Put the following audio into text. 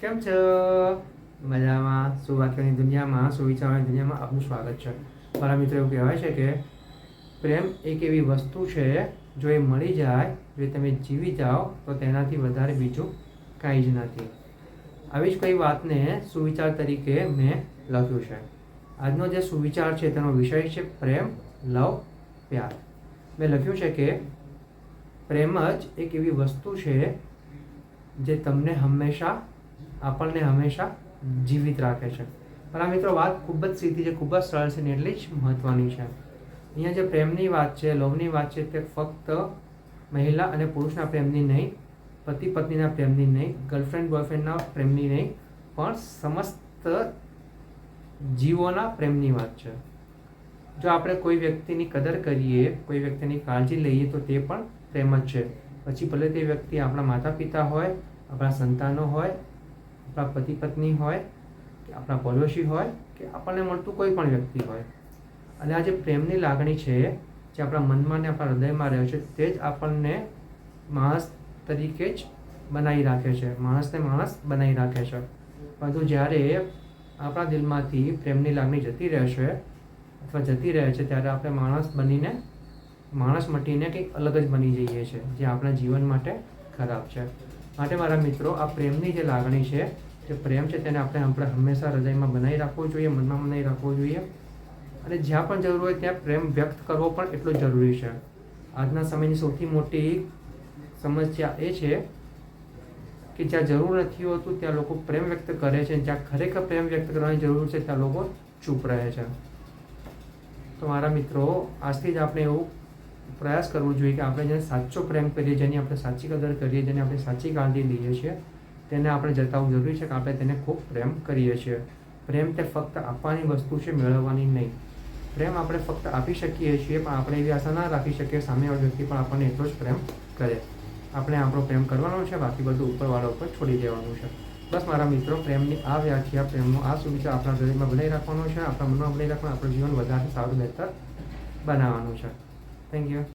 કેમ છો? મજામાં. સુવાક્યની દુનિયામાં સુવિચારોની દુનિયામાં આપનું સ્વાગત છે? મારા મિત્રો એવું કહેવાય છે કે પ્રેમ એક એવી વસ્તુ છે જો એ મળી જાય, જો તમે જીવી જાઓ, તો તેનાથી વધારે બીજું કાંઈ જ નથી. આવી જ કઈ વાતને સુવિચાર તરીકે મેં લખ્યું છે. આજનો જે સુવિચાર છે તેનો વિષય છે પ્રેમ, લવ, પ્યાર. મેં લખ્યું છે કે પ્રેમ જ એક એવી વસ્તુ છે જે તમને હંમેશા આપણને હંમેશા જીવિત રાખે છે. પણ આ મિત્રો વાત ખૂબ જ સીધી છે, ખૂબ જ સરળ છે ને એટલી જ મહત્ત્વની છે. અહીંયા જે પ્રેમની વાત છે લવની વાત છે તે ફક્ત મહિલા અને પુરુષના પ્રેમની નહીં, પતિ પત્નીના પ્રેમની નહીં ગર્લફ્રેન્ડ બોયફ્રેન્ડના પ્રેમની નહીં, પણ સમસ્ત જીવોના પ્રેમની વાત છે. જો આપણે કોઈ વ્યક્તિની કદર કરીએ, કોઈ વ્યક્તિની કાળજી લઈએ તો તે પણ પ્રેમ જ છે. પછી ભલે તે વ્યક્તિ આપણા માતા પિતા હોય, આપણા સંતાનો હોય આપણા પતિ પત્ની હોય, કે આપણા પડોશી હોય, કે આપણને મળતું કોઈ પણ વ્યક્તિ હોય. અને આ જે પ્રેમની લાગણી છે, જે આપણા મનમાં ને આપણા હૃદયમાં રહે છે, તે જ આપણને માણસ તરીકે જ બનાવી રાખે છે. માણસને માણસ બનાવી રાખે છે. પરંતુ જ્યારે આપણા દિલમાંથી પ્રેમની લાગણી જતી રહેશે અથવા જતી રહે છે, ત્યારે આપણે માણસ બનીને, માણસ મટીને કંઈક અલગ જ બની જઈએ છીએ, જે આપણા જીવન માટે ખરાબ છે. માટે મારા મિત્રો, આ પ્રેમની જે લાગણી છે, જે પ્રેમ છે તેને આપણે આપણે હંમેશા હૃદયમાં બનાવી રાખવો જોઈએ, મનમાં બનાવી રાખવો જોઈએ. અને જ્યાં પણ જરૂર હોય ત્યાં પ્રેમ વ્યક્ત કરવો પણ એટલો જરૂરી છે. આજના સમયની સૌથી મોટી સમસ્યા એ છે કે જ્યાં જરૂર નથી હોતું, ત્યાં લોકો પ્રેમ વ્યક્ત કરે છે. જ્યાં ખરેખર પ્રેમ વ્યક્ત કરવાની જરૂર છે, ત્યાં લોકો ચૂપ રહે છે. તો મારા મિત્રો, આજથી જ આપણે એવું પ્રયાસ કરવો જોઈએ કે આપણે જેને સાચો પ્રેમ કરીએ, જેની આપણે સાચી કદર કરીએ, જેને આપણે સાચી કાળજી લઈએ છીએ, તેને આપણે જતાવવું જરૂરી છે કે આપણે તેને ખૂબ પ્રેમ કરીએ છીએ. પ્રેમ તે ફક્ત આપવાની વસ્તુ છે, મેળવવાની નહીં. પ્રેમ આપણે ફક્ત આપી શકીએ છીએ, પણ આપણે એવી આશા ના રાખી શકીએ સામેવાળો વ્યક્તિ પણ આપણને એટલો જ પ્રેમ કરે. આપણે આપણો પ્રેમ કરવાનો છે, બાકી બધું ઉપરવાળા ઉપર છોડી દેવાનું છે. બસ મારા મિત્રો, પ્રેમની આ વ્યાખ્યા, પ્રેમનો આ સુવિચાર આપણા હૃદયમાં બનાવી રાખવાનો છે. આપણા મનમાં બનાવી રાખવાનો, આપણું જીવન વધારે સારું, બહેતર બનાવવાનું છે. Thank you.